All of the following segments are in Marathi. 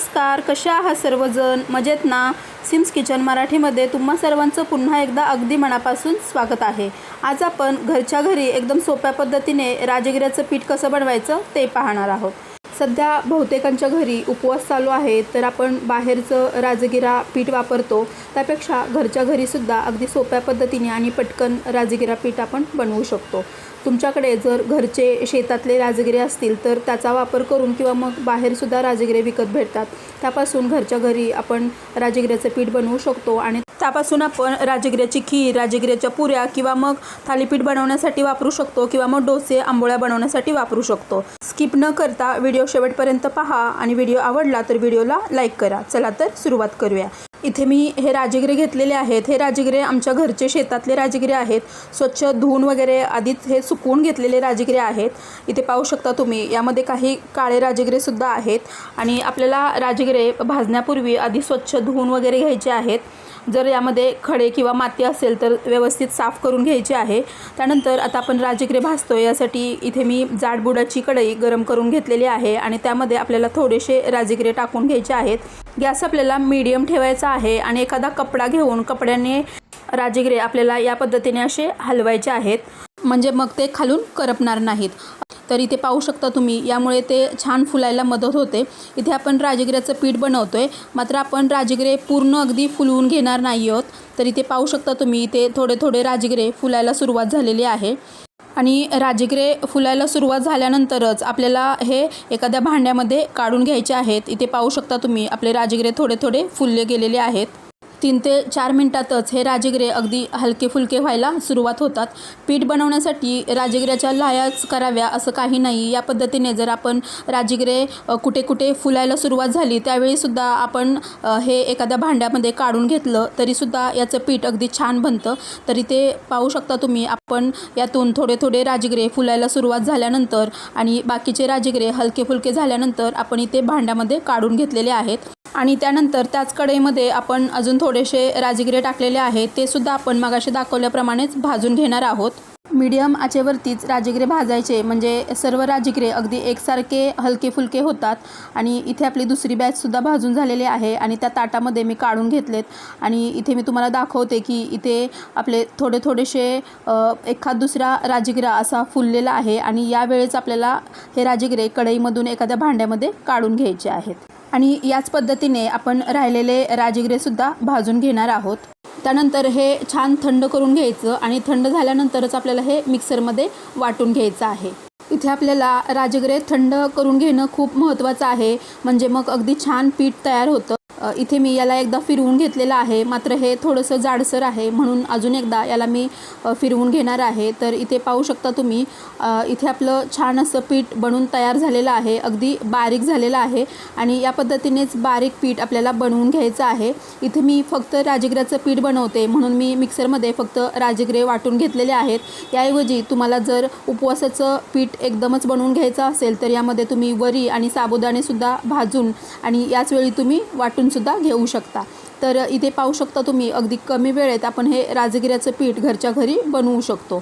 नमस्कार कशा आहात सर्वजण? मजेत ना? सिम्स किचन मराठीमध्ये तुम्हा सर्वांचं पुन्हा एकदा अगदी मनापासून स्वागत आहे. आज आपण घरच्या घरी एकदम सोप्या पद्धतीने राजगिऱ्याचं पीठ कसं बनवायचं ते पाहणार आहोत. सध्या बहुतेकांच्या घरी उपवास चालू आहे तर आपण बाहेरचं राजगिरा पीठ वापरतो. त्यापेक्षा घरच्या घरीसुद्धा अगदी सोप्या पद्धतीने आणि पटकन राजगिरा पीठ आपण बनवू शकतो. तुमच्याकडे जर घरचे शेतातले राजगिरे असतील तर त्याचा वापर करून किंवा मग बाहेरसुद्धा राजगिरे विकत भेटतात. त्यापासून घरच्या घरी आपण राजगिऱ्याचं पीठ बनवू शकतो आणि त्यापासून आपण राजगिऱ्याची खीर राजगिऱ्याच्या पुऱ्या किंवा मग थालीपीठ बनवण्यासाठी वापरू शकतो किंवा मग डोसे आंबोळ्या बनवण्यासाठी वापरू शकतो. स्किप न करता व्हिडिओ शेवटपर्यंत पहा आणि व्हिडिओ आवडला तर व्हिडिओला लाईक करा. चला तर सुरुवात करूया. इथे मी हे राजगिरे घेतलेले आहेत. हे राजगिरे आमच्या घरचे शेतातले राजगिरे आहेत. स्वच्छ धुवून वगैरे आधीच हे सुकवून घेतलेले राजगिरे आहेत. इथे पाहू शकता तुम्ही यामध्ये काही काळे राजगिरेसुद्धा आहेत. आणि आपल्याला राजगिरे भाजण्यापूर्वी आधी स्वच्छ धुवून वगैरे घ्यायचे आहेत. जर यामध्ये खडे किंवा माती असेल तर व्यवस्थित साफ करून घ्यायची आहे. त्यानंतर आता आपण राजगिरे भाजतो यासाठी इथे मी जाडबुडाची कढई गरम करून घेतलेली आहे आणि त्यामध्ये आपल्याला थोडेसे राजगिरे टाकून घ्यायचे आहेत. गॅस आपल्याला मीडियम ठेवायचा आहे आणि एखादा कपडा घेऊन कपड्याने राजगिरे आपल्याला या पद्धतीने असे हलवायचे आहेत. म्हणजे मग ते खालून करपणार नाहीत. तर इथे पाहू शकता तुम्ही. यामुळे ते छान फुलायला मदत होते. इथे आपण राजगिऱ्याचं पीठ बनवतो आहे मात्र आपण राजगिरे पूर्ण अगदी फुलवून घेणार नाही आहोत. तर इथे पाहू शकता तुम्ही. इथे थोडे थोडे राजगिरे फुलायला सुरुवात झालेली आहे. आणि राजगिरे फुलायला सुरुवात झाल्यानंतरच आपल्याला हे एखाद्या भांड्यामध्ये काढून घ्यायचे आहेत. इथे पाहू शकता तुम्ही. आपले राजगिरे थोडे थोडे फुलले गेलेले आहेत. तीन ते चार मिनटातच हे राजगिरे अगदी हलके फुलके व्हायला सुरुवात होतात. पीठ बनवण्यासाठी राजगिऱ्याच्या लायाच कराव्या असं काही नाही. या पद्धतीने जर आपण राजगिरे कुठे कुठे फुलायला सुरुवात झाली त्यावेळीसुद्धा आपण हे एखाद्या भांड्यामध्ये काढून घेतलं तरीसुद्धा याचं पीठ अगदी छान बनतं. तरी ते पाहू शकता तुम्ही आपण यातून थोडे थोडे राजगिरे फुलायला सुरुवात झाल्यानंतर आणि बाकीचे राजगिरे हलके फुलके झाल्यानंतर आपण इथे भांड्यामध्ये काढून घेतलेले आहेत. आणि त्यानंतर त्याच कढईमध्ये आपण अजून थोडेसे राजगिरे टाकलेले आहेत ते सुद्धा आपण मगाशी दाखवल्याप्रमाणेच भाजून घेणार आहोत. मीडियम आचेवरतीच राजगिरे भाजायचे म्हणजे सर्व राजगिरे अगदी एकसारखे हलके फुलके होतात आणि इथे आपली दुसरी बॅचसुद्धा भाजून झालेली आहे आणि त्या ताटामध्ये मी काढून घेतलेत. आणि इथे मी तुम्हाला दाखवते की इथे आपले थोडे थोडेसे एखाद दुसरा राजगिरा असा फुललेला आहे आणि यावेळेस आपल्याला हे राजगिरे कढईमधून एखाद्या भांड्यामध्ये काढून घ्यायचे आहेत. आणि याच पद्धतीने आपण राहिलेले राजगिरेसुद्धा भाजून घेणार आहोत. त्यानंतर हे छान थंड करून घ्यायचं आणि थंड झाल्यानंतरच आपल्याला हे मिक्सरमध्ये वाटून घ्यायचं आहे. इथे आपल्याला राजगिरे थंड करून घेणं खूप महत्त्वाचं आहे. म्हणजे मग अगदी छान पीठ तयार होतं. इथे मी याला एकदा फिरवून घेतलेलं आहे. मात्र हे थोडंसं जाडसर आहे. म्हणून अजून एकदा याला मी फिरवून घेणार आहे. तर इथे पाहू शकता तुम्ही इथे आपलं छान असं पीठ बनून तयार झालेलं आहे. अगदी बारीक झालेलं आहे. आणि या पद्धतीनेच बारीक पीठ आपल्याला बनवून घ्यायचं आहे. इथे मी फक्त राजगिऱ्याचं पीठ बनवते. म्हणून मी मिक्सरमध्ये फक्त राजगिरे वाटून घेतलेले आहेत. याऐवजी तुम्हाला जर उपवासाचं पीठ एकदमच बनवून घ्यायचं असेल तर यामध्ये तुम्ही वरी आणि साबुदाणेसुद्धा भाजून आणि याच वेळी तुम्ही वाटून सुद्धा घेऊ शकता. तर इथे पाहू शकता तुम्ही अगदी कमी वेळेत आपण हे राजगिऱ्याचं पीठ घरच्या घरी बनवू शकतो.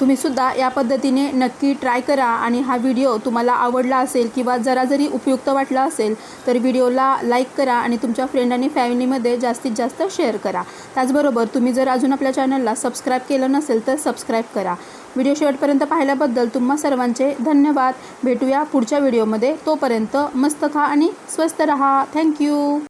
तुम्ही सुद्धा या पद्धतीने नक्की ट्राय करा आणि हा व्हिडिओ तुम्हाला आवडला असेल किंवा जरा जरी उपयुक्त वाटला असेल तर व्हिडिओला लाईक करा आणि तुमच्या फ्रेंड आणि फॅमिलीमध्ये जास्तीत जास्त शेअर करा. त्याचबरोबर तुम्ही जर अजून आपल्या चॅनलला सबस्क्राईब केलं नसेल तर सबस्क्राईब करा. व्हिडिओ शेवटपर्यंत पाहिल्याबद्दल तुम्हा सर्वांचे धन्यवाद. भेटूया पुढच्या व्हिडिओमध्ये. तोपर्यंत मस्त खा आणि स्वस्त रहा. थँक्यू